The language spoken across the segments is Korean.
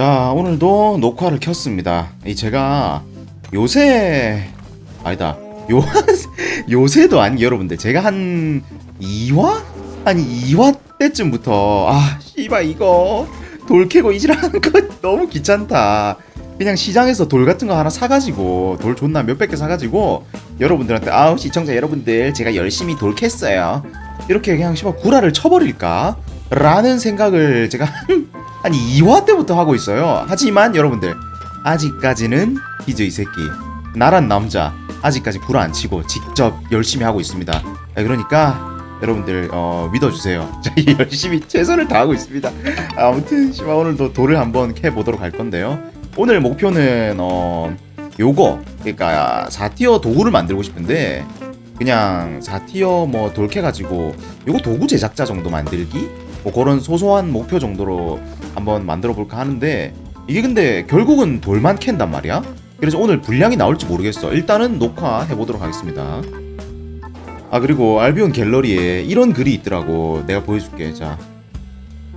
자 오늘도 녹화를 켰습니다. 이 제가 요새 아니다 요 요새도 아니 여러분들 제가 한 2화 아니 2화 때쯤부터 아 씨발 이거 돌 캐고 이질하는 거 너무 귀찮다. 그냥 시장에서 돌 같은 거 하나 사가지고 돌 존나 몇백 개 사가지고 여러분들한테 아우 시청자 여러분들 제가 열심히 돌 캤어요. 이렇게 그냥 씨발 구라를 쳐버릴까? 라는 생각을 제가 한 2화 때부터 하고 있어요. 하지만 여러분들 아직까지는 기저 이 새끼 나란 남자 아직까지 구라 안 치고 직접 열심히 하고 있습니다. 아, 그러니까 여러분들 어, 믿어주세요. 저희 열심히 최선을 다하고 있습니다. 아무튼 씨발 오늘도 돌을 한번 캐 보도록 할 건데요. 오늘 목표는 어 요거 그러니까 4티어 도구를 만들고 싶은데 그냥 4티어 뭐 돌캐 가지고 요거 도구 제작자 정도 만들기 뭐 그런 소소한 목표 정도로 한번 만들어 볼까 하는데 이게 근데 결국은 돌만 캔단 말이야. 그래서 오늘 분량이 나올지 모르겠어. 일단은 녹화해 보도록 하겠습니다. 아 그리고 알비온 갤러리에 이런 글이 있더라고. 내가 보여줄게. 자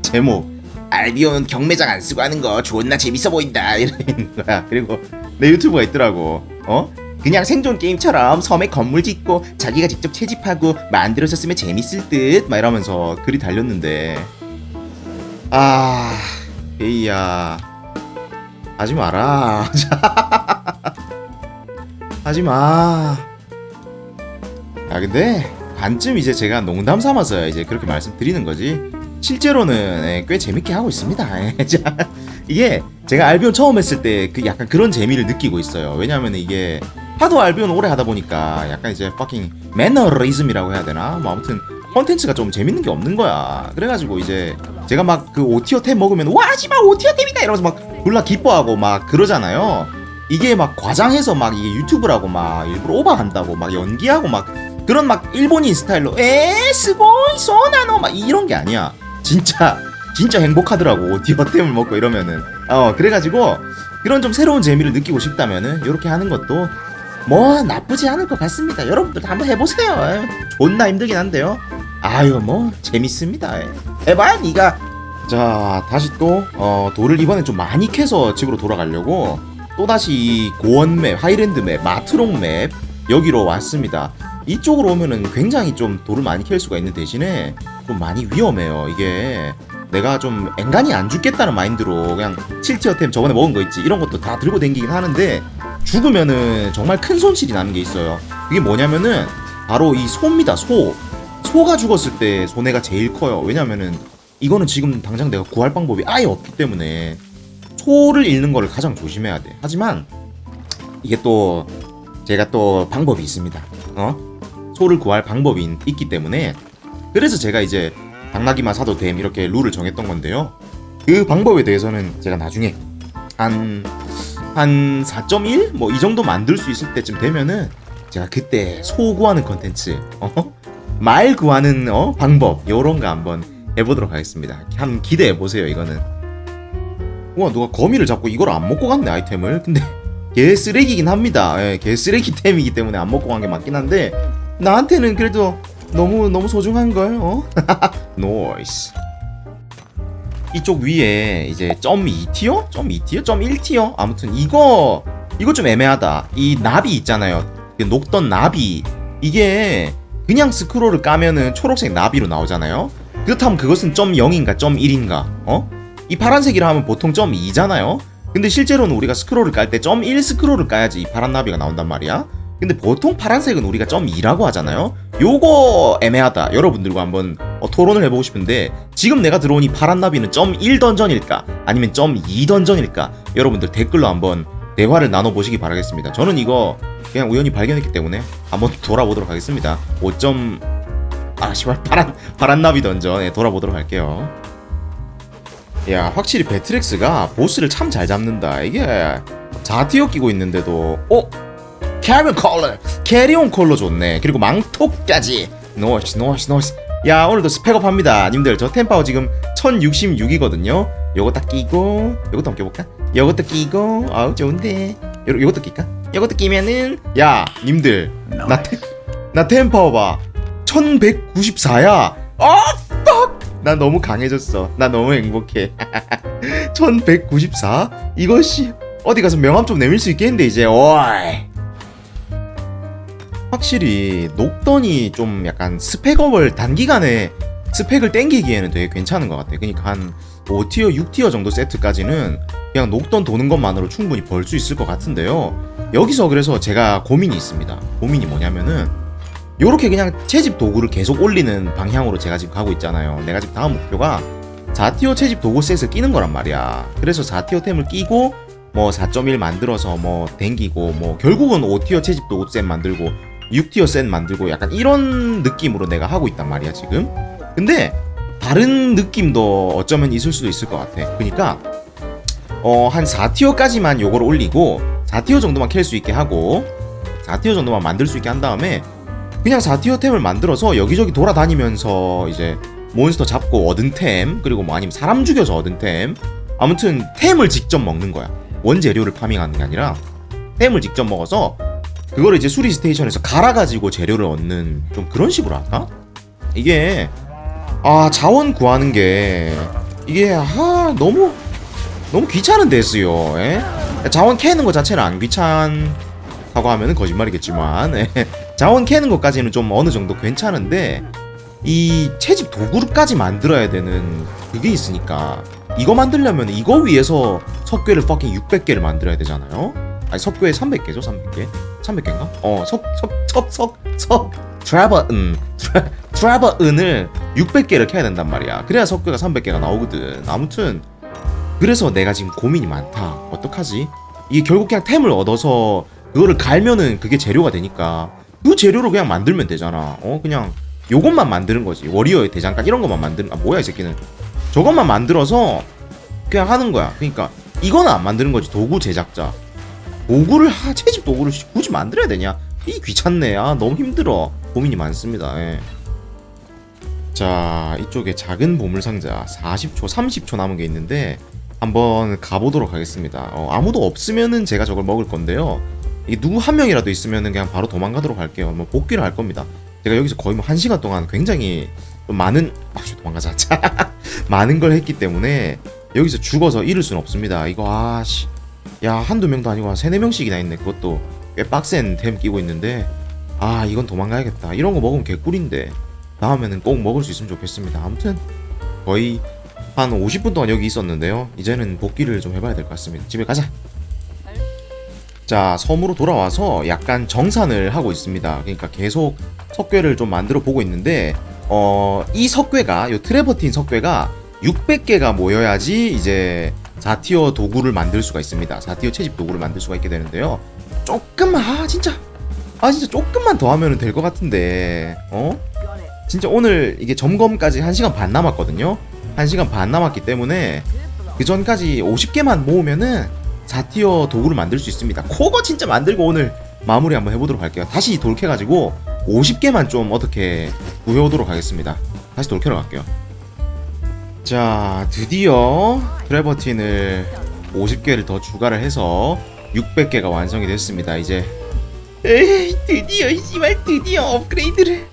제목 알비온 경매장 안 쓰고 하는 거 존나 재밌어 보인다 이런 거야. 그리고 내 유튜브가 있더라고. 어? 그냥 생존 게임처럼 섬에 건물 짓고 자기가 직접 채집하고 만들어졌으면 재밌을 듯 막 이러면서 글이 달렸는데 아 에이야 하지 마라 하지 마. 아 근데 반쯤 이제 제가 농담 삼아서 이제 그렇게 말씀드리는 거지. 실제로는 예, 꽤 재밌게 하고 있습니다. 예, 자, 이게 제가 알비온 처음 했을 때 그 약간 그런 재미를 느끼고 있어요. 왜냐하면 이게 하도 알비온 오래 하다 보니까 약간 이제 fucking 매너리즘이라고 해야 되나? 뭐 아무튼 컨텐츠가 좀 재밌는 게 없는 거야. 그래가지고 이제 제가 막 그 오티어 템 먹으면 와 씨발 오티어 템이다 이러면서 막 졸라 기뻐하고 막 그러잖아요. 이게 막 과장해서 막 이게 유튜브라고 막 일부러 오버한다고 막 연기하고 막 그런 막 일본인 스타일로 에 스고이 소나노 막 이런 게 아니야. 진짜 진짜 행복하더라고 오티어 템을 먹고 이러면은 어 그래가지고 그런 좀 새로운 재미를 느끼고 싶다면은 이렇게 하는 것도 뭐 나쁘지 않을 것 같습니다. 여러분들도 한번 해보세요. 에, 존나 힘들긴 한데요. 아유 뭐 재밌습니다. 에. 해봐야 니가 자 다시 또 어, 돌을 이번에 좀 많이 캐서 집으로 돌아가려고 또 다시 이 고원 맵, 하이랜드 맵, 마트롱 맵 여기로 왔습니다. 이쪽으로 오면은 굉장히 좀 돌을 많이 캘 수가 있는 대신에 좀 많이 위험해요. 이게 내가 좀 앵간히 안 죽겠다는 마인드로 그냥 7티어 템 저번에 먹은 거 있지 이런 것도 다 들고 댕기긴 하는데 죽으면은 정말 큰 손실이 나는 게 있어요. 그게 뭐냐면은 바로 이 소입니다. 소. 소가 죽었을 때 손해가 제일 커요. 왜냐면은 이거는 지금 당장 내가 구할 방법이 아예 없기 때문에 소를 잃는 거를 가장 조심해야 돼. 하지만 이게 또 제가 또 방법이 있습니다. 어? 소를 구할 방법이 있- 있기 때문에 그래서 제가 이제 당나귀만 사도 됨 이렇게 룰을 정했던 건데요. 그 방법에 대해서는 제가 나중에 한 한 4.1 뭐 이 정도 만들 수 있을 때쯤 되면은 제가 그때 소 구하는 컨텐츠 어? 말 구하는 어? 방법 요런 거 한번 해보도록 하겠습니다. 한번 기대해 보세요 이거는. 우와 누가 거미를 잡고 이걸 안 먹고 갔네 아이템을. 근데 개 쓰레기긴 합니다. 예, 개 쓰레기템이기 때문에 안 먹고 간 게 맞긴 한데 나한테는 그래도 너무 너무 소중한 걸. 어? 노이스. 이쪽 위에 이제 점 2티어? 점 2티어? 점 1티어? 아무튼 이거 이거 좀 애매하다. 이 나비 있잖아요. 그 녹던 나비 이게 그냥 스크롤을 까면은 초록색 나비로 나오잖아요. 그렇다면 그것은 점 0인가 점 1인가? 어? 이 파란색이라 하면 보통 점 2잖아요. 근데 실제로는 우리가 스크롤을 깔 때 점 1 스크롤을 까야지 이 파란 나비가 나온단 말이야. 근데 보통 파란색은 우리가 점 2라고 하잖아요. 요거 애매하다. 여러분들과 한번 어, 토론을 해보고 싶은데 지금 내가 들어온 이 파란 나비는 점 1 던전일까? 아니면 점 2 던전일까? 여러분들 댓글로 한번 대화를 나눠보시기 바라겠습니다. 저는 이거 그냥 우연히 발견했기 때문에 한번 돌아보도록 하겠습니다. 5점 아 씨발 파란 파란 나비 던전 예, 돌아보도록 할게요. 야 확실히 배트렉스가 보스를 참 잘 잡는다. 이게 4티어 끼고 있는데도 어? 캐리온 컬러 캐리온 컬러 좋네. 그리고 망토까지 노이스 노이스 노이스 야 오늘도 스펙업 합니다. 님들 저 템파워 지금 1066이거든요. 요거 딱 끼고 요것도 한번 껴볼까? 요것도 끼고 아우 좋은데 요, 요것도 낄까? 요것도 끼면은 야 님들 나, 템, 나 템파워 봐 1194야 아 빡! 나 너무 강해졌어. 나 너무 행복해. 1194? 이것이 어디 가서 명함 좀 내밀 수 있겠는데 이제. 오이. 확실히 녹던이 좀 약간 스펙업을 단기간에 스펙을 땡기기에는 되게 괜찮은 것 같아. 그러니까 한 5티어, 6티어 정도 세트까지는 그냥 녹던 도는 것만으로 충분히 벌 수 있을 것 같은데요. 여기서 그래서 제가 고민이 있습니다. 고민이 뭐냐면은 요렇게 그냥 채집 도구를 계속 올리는 방향으로 제가 지금 가고 있잖아요. 내가 지금 다음 목표가 4티어 채집 도구 셋을 끼는 거란 말이야. 그래서 4티어 템을 끼고 뭐 4.1 만들어서 뭐 댕기고 뭐 결국은 5티어 채집 도구 셋 만들고 6티어 셋 만들고 약간 이런 느낌으로 내가 하고 있단 말이야 지금. 근데 다른 느낌도 어쩌면 있을 수도 있을 것 같아. 그러니까 어 한 4티어까지만 요걸 올리고 4티어 정도만 캘 수 있게 하고 4티어 정도만 만들 수 있게 한 다음에 그냥 4티어 템을 만들어서 여기저기 돌아다니면서 이제 몬스터 잡고 얻은 템 그리고 뭐 아니면 사람 죽여서 얻은 템 아무튼 템을 직접 먹는 거야 원재료를 파밍하는 게 아니라 템을 직접 먹어서 그거를 이제 수리 스테이션에서 갈아가지고 재료를 얻는 좀 그런 식으로 할까? 이게 아 자원 구하는 게 이게 아 너무 너무 귀찮은 데스요 예? 자원 캐는 것 자체는 안 귀찮다고 하면은 거짓말이겠지만 예. 자원 캐는 것까지는 좀 어느 정도 괜찮은데 이 채집 도구까지 만들어야 되는 그게 있으니까 이거 만들려면 이거 위해서 석괴를 fucking 600개를 만들어야 되잖아요 아니 석괴 300개죠 300개? 300개인가? 어석석석석석 트래버은 트래버은을 600개를 캐야 된단 말이야. 그래야 석괴가 300개가 나오거든. 아무튼 그래서 내가 지금 고민이 많다. 어떡하지? 이게 결국 그냥 템을 얻어서 그거를 갈면은 그게 재료가 되니까. 그 재료로 그냥 만들면 되잖아. 어? 그냥 요것만 만드는 거지. 워리어의 대장간 이런 것만 만드는 아 뭐야 이 새끼는. 저것만 만들어서 그냥 하는 거야. 그러니까 이거는 안 만드는 거지. 도구 제작자 도구를 하 채집 도구를 굳이 만들어야 되냐? 이 귀찮네. 아 너무 힘들어. 고민이 많습니다. 예. 자 이쪽에 작은 보물상자 40초 30초 남은 게 있는데 한번 가보도록 하겠습니다. 어, 아무도 없으면은 제가 저걸 먹을 건데요. 이게 누구 한 명이라도 있으면은 그냥 바로 도망가도록 할게요. 뭐 복귀를 할 겁니다. 제가 여기서 거의 뭐한 시간 동안 굉장히 좀 많은 아씨 도망가자. 자 많은 걸 했기 때문에 여기서 죽어서 잃을 수는 없습니다. 이거 아씨 야 한두 명도 아니고 한 세네 명씩이나 있네. 그것도 꽤 빡센 템 끼고 있는데. 아 이건 도망가야겠다. 이런 거 먹으면 개꿀인데. 다음에는 꼭 먹을 수 있으면 좋겠습니다. 아무튼 거의 한 50분 동안 여기 있었는데요. 이제는 복귀를 좀 해봐야 될 것 같습니다. 집에 가자. 자 섬으로 돌아와서 약간 정산을 하고 있습니다. 그러니까 계속 석괴를 좀 만들어 보고 있는데 어 이 석괴가 요 트레버틴 석괴가 600개가 모여야지 이제 4티어 도구를 만들 수가 있습니다. 4티어 채집 도구를 만들 수가 있게 되는데요. 조금만 아 진짜. 아 진짜 조금만 더 하면 될 것 같은데. 어? 진짜 오늘 이게 점검까지 1시간 반 남았거든요. 1시간 반 남았기 때문에 그 전까지 50개만 모으면은 4티어 도구를 만들 수 있습니다. 그거 진짜 만들고 오늘 마무리 한번 해보도록 할게요. 다시 돌캐가지고 50개만 좀 어떻게 구해오도록 하겠습니다. 다시 돌캐러 갈게요 자 드디어 트레버틴을 50개를 더 추가를 해서 600개가 완성이 됐습니다. 이제 에이 드디어 씨발 드디어 업그레이드를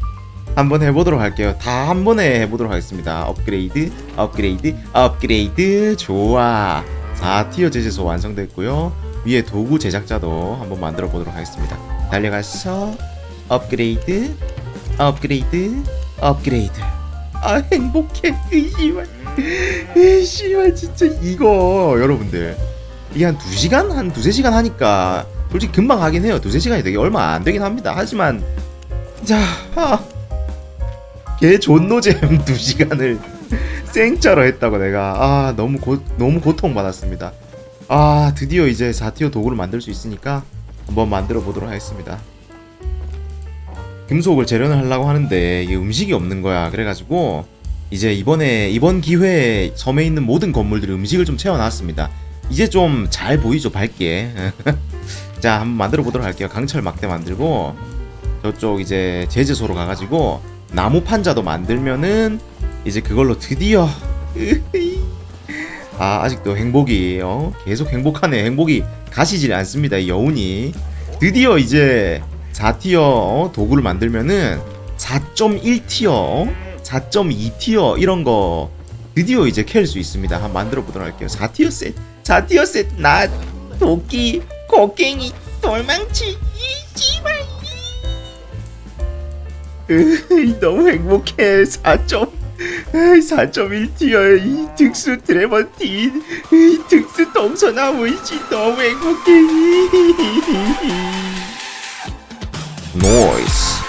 한번 해보도록 할게요. 다 한 번에 해보도록 하겠습니다. 업그레이드 업그레이드 업그레이드. 좋아. 4티어 제재소 완성됐고요. 위에 도구 제작자도 한번 만들어 보도록 하겠습니다. 달려가서 업그레이드 업그레이드 업그레이드. 아 행복해 의심 할 의심할 진짜 이거 여러분들. 이게 한 2시간? 한 2, 3시간 하니까 솔직히 금방 하긴 해요. 2, 3시간이 되게 얼마 안 되긴 합니다. 하지만 자 아, 걔 존노잼 2시간을 생짜로 했다고 내가. 아 너무 고, 너무 고통받았습니다. 아 드디어 이제 4티어 도구를 만들 수 있으니까 한번 만들어 보도록 하겠습니다. 금속을 재련을 하려고 하는데 이게 음식이 없는 거야. 그래가지고 이제 이번에 이번 기회에 섬에 있는 모든 건물들이 음식을 좀 채워놨습니다. 이제 좀 잘 보이죠 밝게? 자 한번 만들어 보도록 할게요. 강철 막대 만들고 저쪽 이제 제재소로 가가지고 나무 판자도 만들면은 이제 그걸로 드디어 아 아직도 행복이 어? 계속 행복하네. 행복이 가시질 않습니다 이 여운이. 드디어 이제 4티어 어, 도구를 만들면은 4.1티어 4.2티어 이런 거 드디어 이제 캘 수 있습니다. 한번 만들어 보도록 할게요. 4티어 셋, 4티어 셋, 나 도끼, 곡괭이, 돌망치, 이 씨발. 너무 행복해. 4점. 4.1티어의 이 특수 드래먼틴 이 특수 동서나무 이지 너무 행복해 노이스